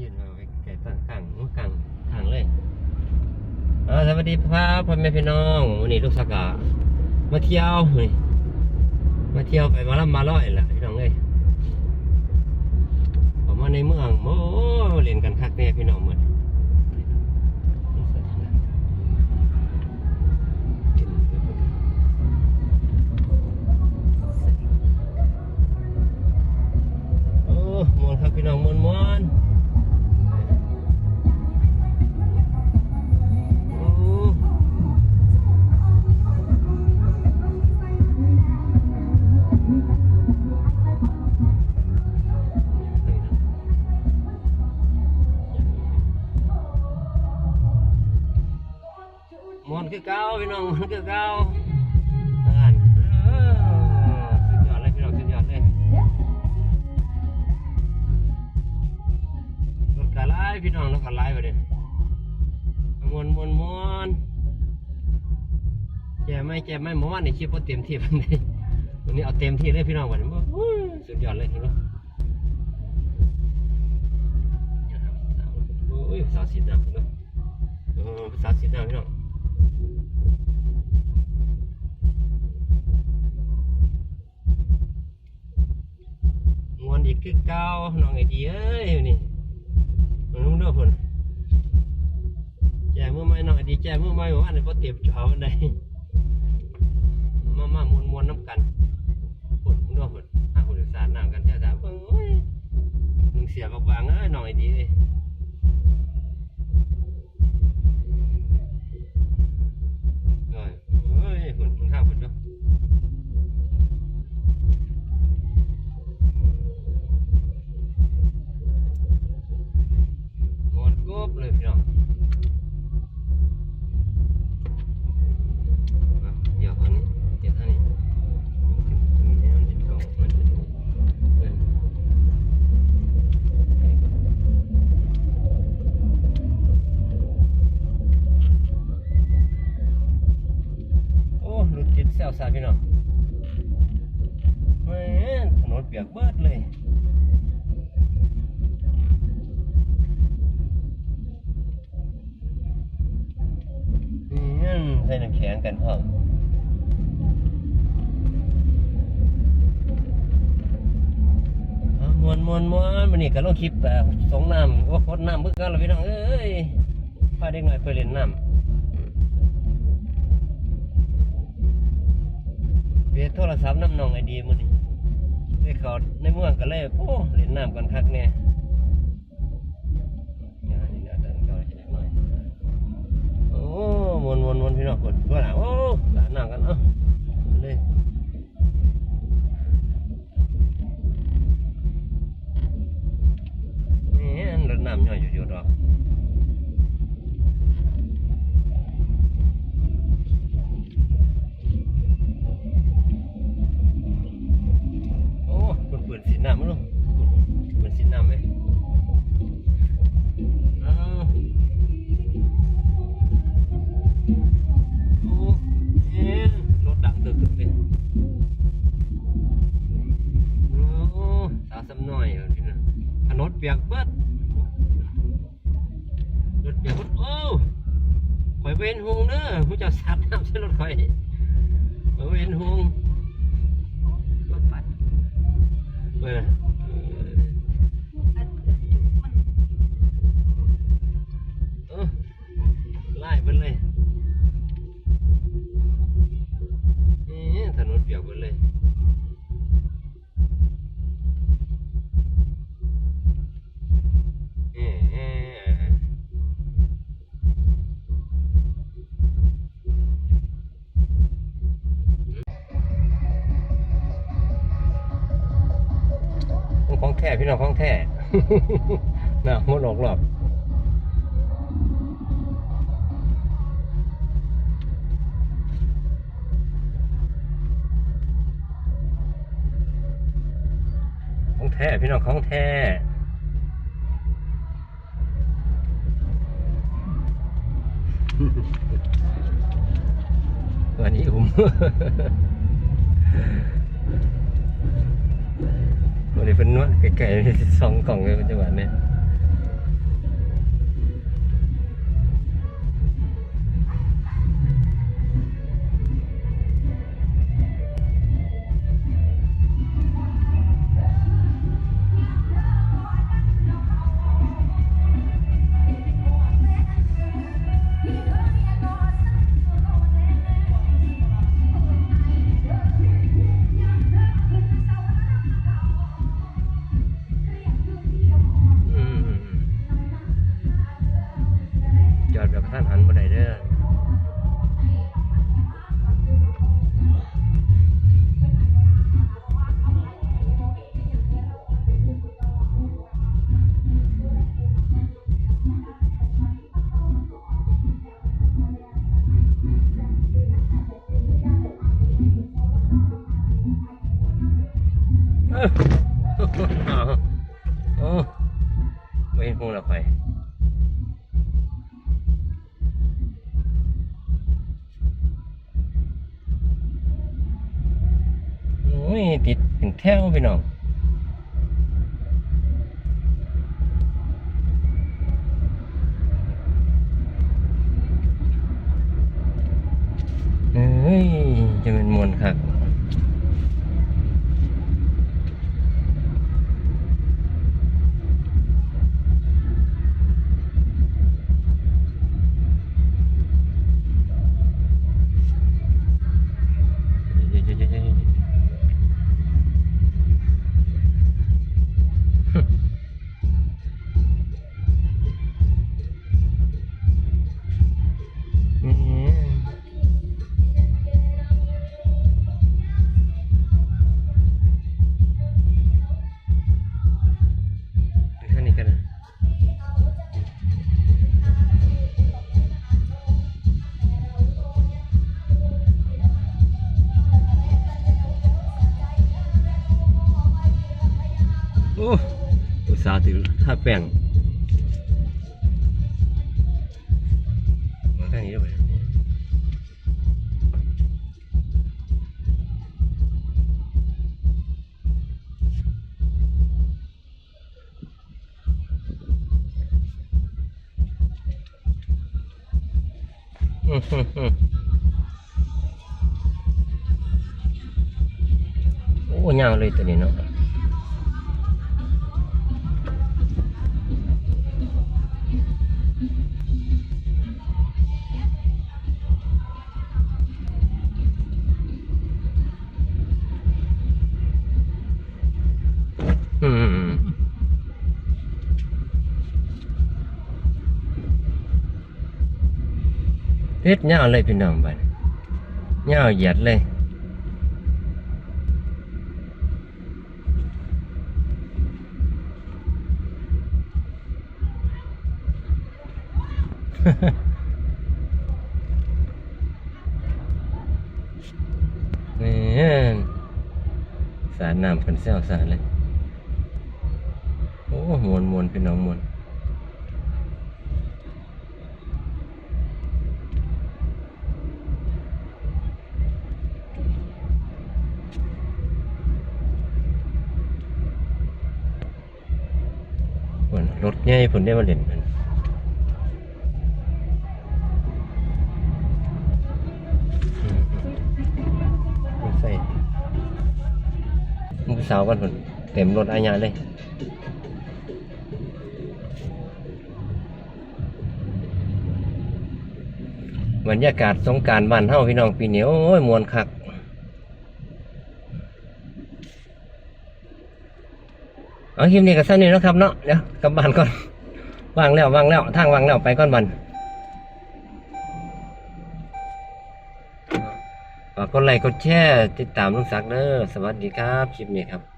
ยืนเอาไว้ไก่ตั้งกลางนู้นกลางทางเลยอ่าสวัสดีพ่อพ่อแม่พี่น้องวันนี้ลูกสาวกะมาเที่ยวนี่มาเที่ยวไปมาล่ำมาล่อยแหละพี่น้องเอ้ยผมมาในเมืองโอ้เล่นกันคักแน่พี่น้องหมือน มวนคือเก่านั่นเออสุดยอดเลยพี่น้องสุดยอดเลยรถกระไล่พี่น้องรถกระไล่ไปเด้มวนมวนมวนแจมไม่แจมไม่หมอวันในคลิปว่าเต็มที่วันนี้วันนี้เอาเต็มที่เลยพี่น้องวันนี้โอ้ยสุดยอดเลยพี่น้องโอ้ยภาษาสิทธิ์นะพี่น้องเออภาษาสิทธิ์นะพี่น้อง อีกคือเก่าน้องไอเดีเอ้ยนี่มันนุ่มเด้อพุ่นแจมือไม้หน่อยดีแจมือไม้บอกว่าในพอเต็มจอมันได้มามามวนมวนน้ำกันพุ่นมึงเด้อพุ่นถ้าพุ่นสารน้ำกันแท้ๆเบิ่งโอ้ยมึงเสียบักบางเอ้ยน้องไอดี หลุดจิตแซวซาพี่น้องแม่ถนนเปียกเบิดเลยอืมใส่น้ำแข็งกันพ่อมอะมวนมวนมวนวันนี้ก็ลงคลิปแต่สงน้ำว่าพดน้ำเมื่อกันเราพี่น้องเอ้ยพาเด็กหน่อยไปเล่นน้ำ เปียโทรศัพท์น้ำนองไอดีมันนี่ได้เขาในเมืองก็เลยโอ้เล่นน้ำกันคักเนี่ยอย่างนี้นะเดินเข้าไปเล็กน้อยโอ้มวนมวนมวนพี่น้องกดว่าหนาโอ้หลานหนังกันเอ้าเลยนี่รถน้ำย่อยอยู่ๆดอก เวนหงเด้อผู้จ้าสัตว์น้ำใช่รถข่อยข่อยเวนหงรถปัดเออเออไล่บิดเลยเอ๊ะถนนเปียกหมดเลย ของแท้พี่น้องของแท้นะหมดหลอกหลอกของแท้พี่น้องของแท้วันนี้ผม เดี๋ยวพันนว่าไก่ๆสองกล่องเลยปัจจุบันเนี่ย โอ้ไม่เห็นหูละไปโอ้ยติดเป็นแถวพี่น้องเอ้ยจะเป็นมวลคักแอุตส่าถึงท่าแป้งมาข้งนี้ด้วยอื้อหือหือโอ้ยาวเลยตัวนี้เนาะ เฮ็ดยาวเลยพี่น้องบัดยาวเหยียดเลยนี่สารน้ำเป็นเซลสารเลย โอ้มวนมวนพี่น้องมวน นรถใหญ่ฝนได้มาเล่นมันอืมๆรถไฟมุกสาวกันฝนเต็มรถอาญาเลยบรรยากาศสงการบ้านเฮาพี่น้องปีนี้โอ้ยมวนคัก เอาคลิปนี้ก็สั้นนี้นะครับเนาะเดี๋ยวกลับบ้านก่อนว่างแล้วว่างแล้วทางว่างแล้วไปก่อนบันฝากกดไลค์กดแชร์ติดตามลุงศักดิ์เด้อสวัสดีครับคลิปนี้ครับ